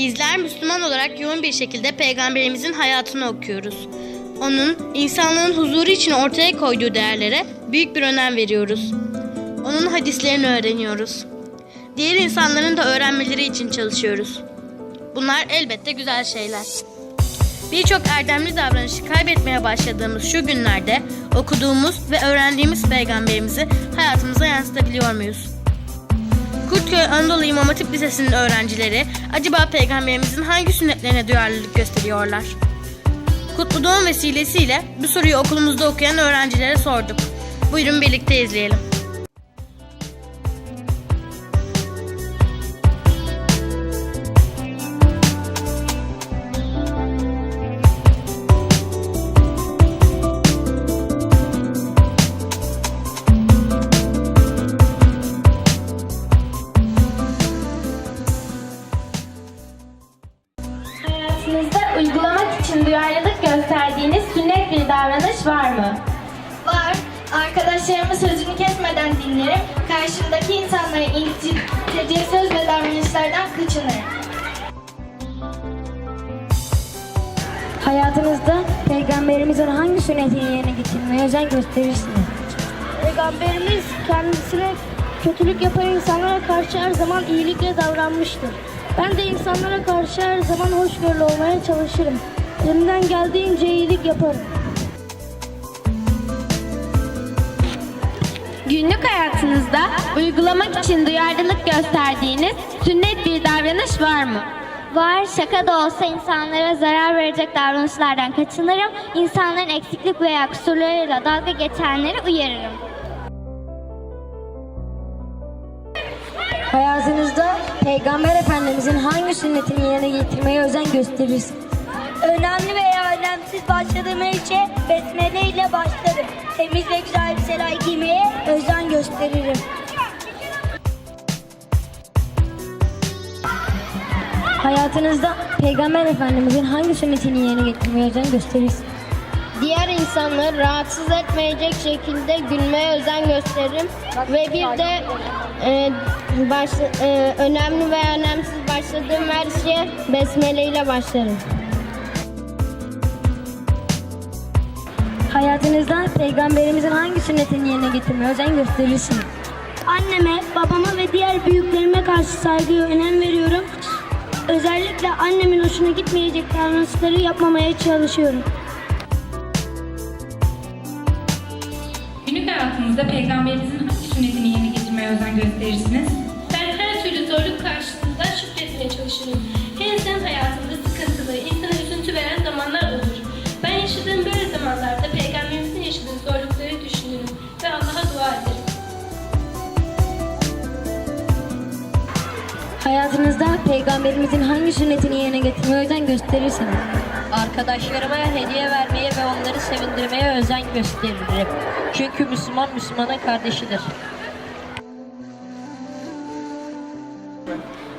Bizler Müslüman olarak yoğun bir şekilde peygamberimizin hayatını okuyoruz. Onun insanlığın huzuru için ortaya koyduğu değerlere büyük bir önem veriyoruz. Onun hadislerini öğreniyoruz. Diğer insanların da öğrenmeleri için çalışıyoruz. Bunlar elbette güzel şeyler. Birçok erdemli davranışı kaybetmeye başladığımız şu günlerde okuduğumuz ve öğrendiğimiz peygamberimizi hayatımıza yansıtabiliyor muyuz? Kurtköy Anadolu İmam Hatip Lisesi'nin öğrencileri acaba peygamberimizin hangi sünnetlerine duyarlılık gösteriyorlar? Kutlu Doğum vesilesiyle bu soruyu okulumuzda okuyan öğrencilere sorduk. Buyurun birlikte izleyelim. İçin duyarlılık gösterdiğiniz sünnet bir davranış var mı? Var. Arkadaşlarımın sözünü kesmeden dinlerim. Karşımdaki insanları incitecek söz ve davranışlardan kaçınırım. Hayatınızda peygamberimizin hangi sünnetini yerine getirmeye özen gösterirsiniz? Peygamberimiz kendisine kötülük yapan insanlara karşı her zaman iyilikle davranmıştır. Ben de insanlara karşı her zaman hoşgörülü olmaya çalışırım. Elimden geldiğince iyilik yaparım. Günlük hayatınızda uygulamak için duyarlılık gösterdiğiniz sünnet bir davranış var mı? Var, şaka da olsa insanlara zarar verecek davranışlardan kaçınırım. İnsanların eksiklik veya kusurlarıyla dalga geçenleri uyarırım. Hayatınızda peygamber efendimizin hangi sünnetini yerine getirmeye özen gösterirsiniz? Önemli veya önemsiz başladığım her işe besmele ile başlarım. Temiz ve güzel elbiseler giymeye özen gösteririm. Hayatınızda peygamber efendimizin hangi sünnetini yerine getirmeye özen gösterirsiniz? Diğer insanları rahatsız etmeyecek şekilde gülmeye özen gösteririm. Ve bir de e, baş, e, önemli veya önemsiz başladığım her şeye besmele ile başlarım. Hayatınızda peygamberimizin hangi sünnetini yerine getirmeye özen gösterirsiniz? Anneme, babama ve diğer büyüklerime karşı saygıya önem veriyorum. Özellikle annemin hoşuna gitmeyecek davranışları yapmamaya çalışıyorum. Günlük hayatınızda peygamberimizin hangi sünnetini yerine getirmeye özen gösterirsiniz? Ben her türlü zorluk karşısında şükretmeye çalışırım. Her insan hayatında sıkıntılı, insana üzüntü veren zamanlar olur. Ben yaşadığım böyle zamanlarda Hayatınızda peygamberimizin hangi sünnetini yerine getirmeye özen gösterirsiniz? Arkadaşlarıma hediye vermeye ve onları sevindirmeye özen gösteririm. Çünkü Müslüman Müslümanın kardeşidir.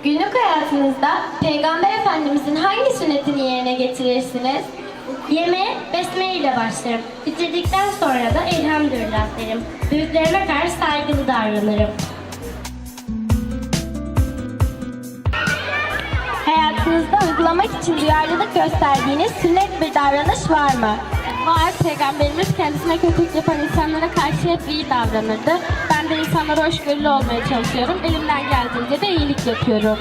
Günlük hayatınızda Peygamber Efendimizin hangi sünnetini yerine getirirsiniz? Yemeğe besmele ile başlarım. Bitirdikten sonra da elhamdülillah derim. Büyüklerime karşı saygılı davranırım. Hayatınızda uygulamak için duyarlılık gösterdiğiniz sünnet bir davranış var mı? Var. Peygamberimiz kendisine kötülük yapan insanlara karşı hep iyi davranırdı. Ben de insanlara hoşgörülü olmaya çalışıyorum. Elimden geldiğince de iyilik yapıyorum.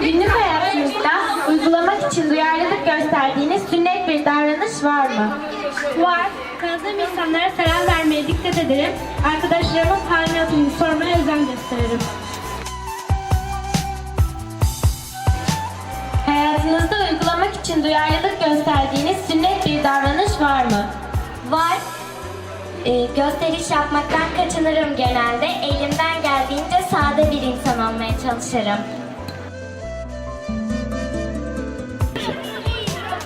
Günlük hayatınızda uygulamak için duyarlılık gösterdiğiniz sünnet bir davranış var mı? Var. Tanıdığım insanlara dikkat ederim. Arkadaşlarımın halini hatırını sormaya özen gösteririm. Hayatınızda uygulamak için duyarlılık gösterdiğiniz sünnet bir davranış var mı? Var, e, gösteriş yapmaktan kaçınırım genelde. Elimden geldiğince sade bir insan olmaya çalışırım.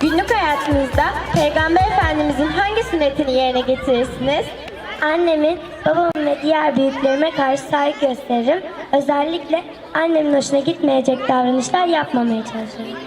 Günlük hayatınızda Peygamber Efendimizin hangi sünnetini yerine getirirsiniz? Annemin, babamın ve diğer büyüklerime karşı saygı gösteririm. Özellikle annemin hoşuna gitmeyecek davranışlar yapmamaya çalışırım.